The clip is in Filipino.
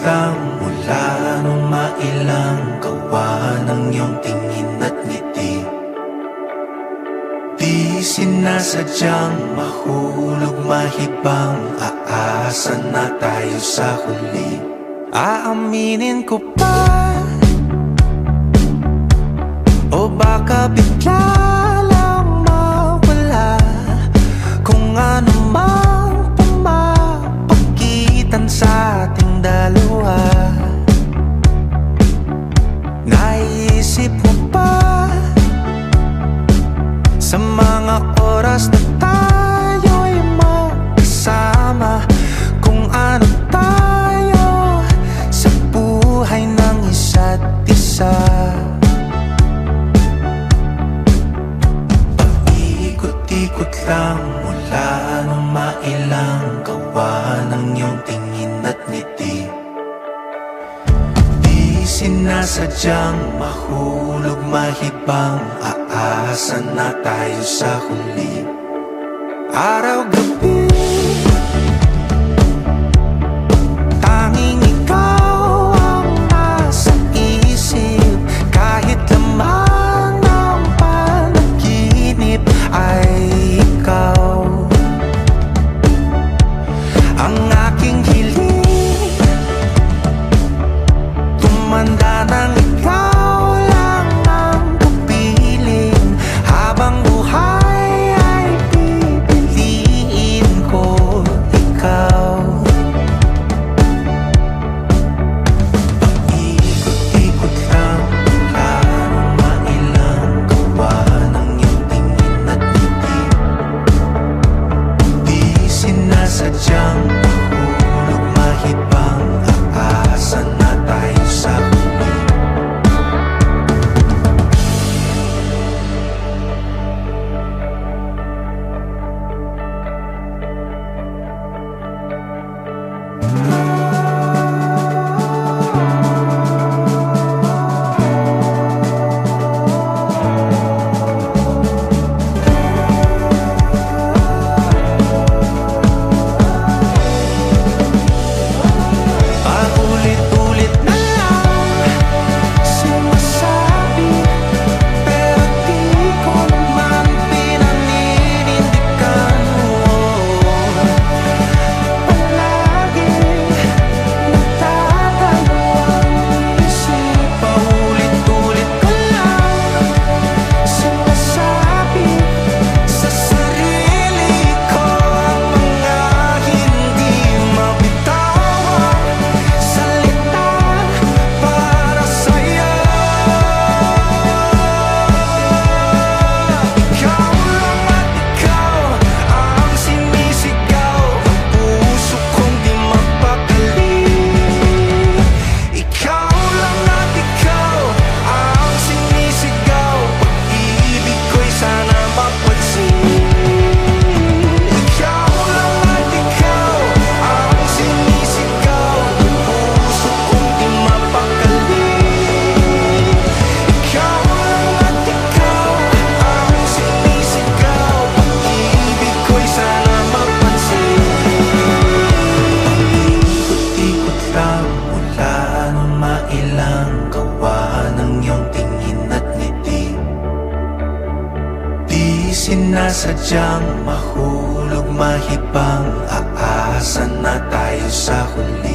lang mula nung mailang gawa ng iyong tingin at ngiti. Di sinasadyang mahulog mahibang Aasa na tayo sa huli. Aaminin ko pa O baka bigla lang mawala Kung ano Naisip mo ba Sa mga oras na tayo'y magkasama Kung ano tayo sa buhay ng isa't isa? Paikot-ikot lang mula nung mailang gawa ng iyong tingin at ngiti sinasadyang mahulog mahibang Aasa na tayo sa huli. Araw-gabi Tanging sinasadyang mahulog mahibang Aasa na tayo sa huli